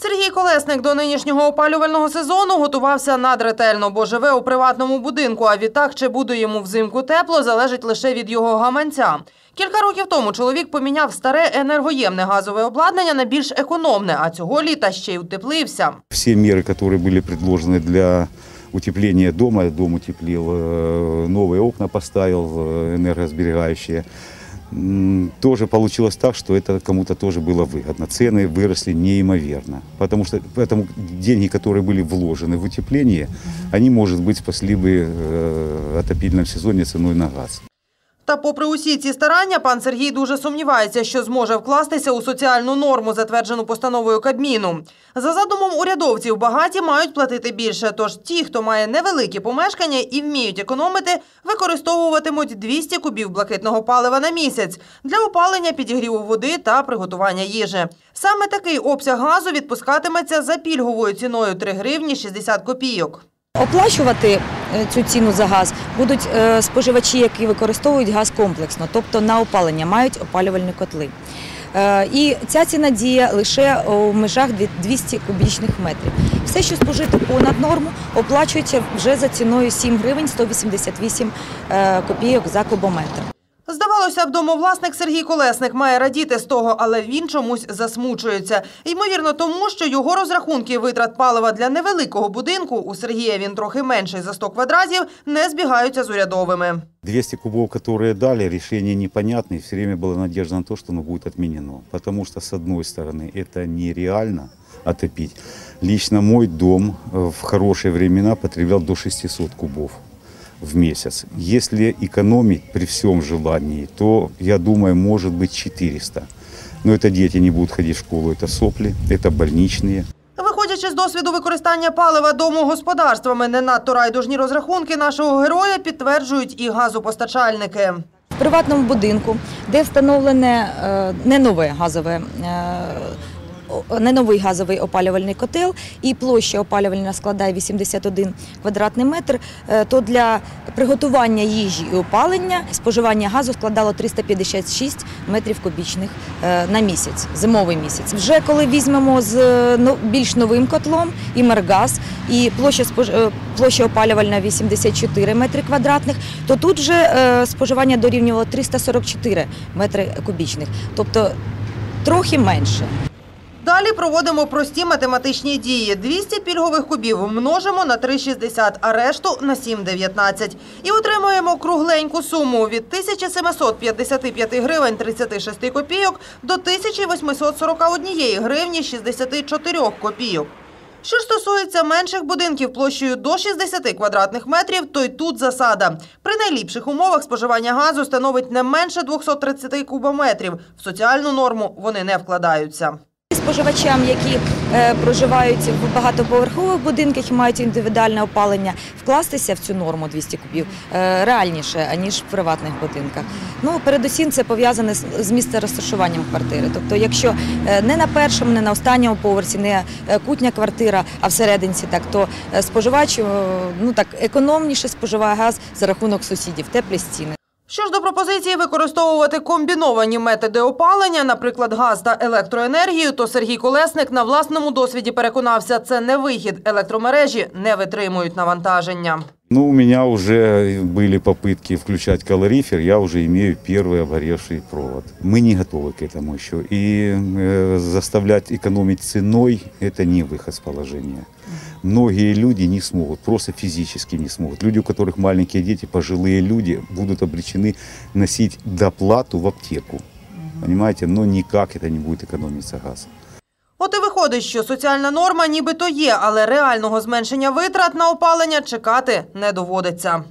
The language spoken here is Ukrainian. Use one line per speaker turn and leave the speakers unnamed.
Сергій Колесник до нинішнього опалювального сезону готувався надретельно, бо живе у приватному будинку. А відтак, чи буде йому взимку тепло, залежить лише від його гаманця. Кілька років тому чоловік поміняв старе енергоємне газове обладнання на більш економне, а цього літа ще й утеплився.
Все меры, которые были предложены для утепления дома, дом утеплил, э, новые окна поставил, э, энергосберегающие. М, Тоже получилось так, что это кому-то тоже было выгодно. Цены выросли неимоверно. Потому что поэтому деньги, которые были вложены в утепление, они, может быть, спасли бы э, в отопительном сезоне ценой на газ.
Та попри усі ці старання, пан Сергій дуже сумнівається, що зможе вкластися у соціальну норму, затверджену постановою Кабміну. За задумом урядовців, багаті мають платити більше, тож ті, хто має невеликі помешкання і вміють економити, використовуватимуть 200 кубів блакитного палива на місяць для опалення, підігріву води та приготування їжі. Саме такий обсяг газу відпускатиметься за пільговою ціною 3 гривні 60 копійок.
Оплачувати е, цю ціну за газ будуть е, споживачі, які використовують газ комплексно, тобто на опалення, мають опалювальні котли. Е, І ця ціна діє лише у межах 200 кубічних метрів. Все, що спожито понад норму, оплачується вже за ціною 7 гривень 188 е, копійок за кубометр.
Здавалося б, домовласник Сергій Колесник має радіти з того, але він чомусь засмучується. Ймовірно, тому що його розрахунки витрат палива для невеликого будинку у Сергія він трохи менший за 100 квадратів, не збігаються з урядовими.
200 кубов, которые дали, решение непонятное. Все время была надежда на то, что оно будет отменено. Потому что, с одной стороны, это нереально отопить. Лично мой дом э, в хорошие времена потреблял до 600 кубов в месяц. Если экономить при всем желании, то, я думаю, может быть 400. Но это дети не будут ходить в школу, это сопли, это больничные.
Виходячи з досвіду використання палива домогосподарствами, не надто райдужні розрахунки нашого героя підтверджують і газопостачальники.
В приватному будинку, де встановлене е, не нове газове. не новий газовий опалювальний котел і площа опалювальна складає 81 квадратний метр, е, то для приготування їжі і опалення споживання газу складало 356 метрів кубічних е, на місяць, зимовий місяць. Вже коли візьмемо з е, ну, більш новим котлом і мергаз, і площа, площа опалювальна 84 метри квадратних, то тут вже споживання дорівнювало 344 метри кубічних, тобто трохи менше.
Далі проводимо прості математичні дії. 200 пільгових кубів множимо на 3,60, а решту на 7,19. І отримуємо кругленьку суму від 1755 гривень 36 копійок до 1841 гривні 64 копійок. Що ж стосується менших будинків площею до 60 квадратних метрів, то й тут засада. При найліпших умовах споживання газу становить не менше 230 кубометрів. В соціальну норму вони не вкладаються.
Споживачам, які е, проживають в багатоповерхових будинках і мають індивідуальне опалення, вкластися в цю норму 200 кубів е, реальніше, аніж в приватних будинках. Ну, передусім, це пов'язане з, з місцем розташуванням квартири. Тобто, якщо е, не на першому, не на останньому поверсі, не е, кутня квартира, а всерединці, так то е, споживач е, ну так економніше споживає газ за рахунок сусідів, теплі стіни.
Що ж до пропозиції використовувати комбіновані методи опалення, наприклад, газ та електроенергію, то Сергій Колесник на власному досвіді переконався, це не вихід. Електромережі не витримують навантаження.
Ну, у меня уже были попытки включать калорифер, я уже имею первый обгоревший провод. Мы не готовы к этому еще. И э, заставлять экономить ценой – это не выход с положения. Многие люди не смогут, просто физически не смогут. Люди, у которых маленькие дети, пожилые люди, будут обречены носить доплату в аптеку. Понимаете? Но никак это не будет экономиться газ.
Виходить, що соціальна норма нібито є, але реального зменшення витрат на опалення чекати не доводиться.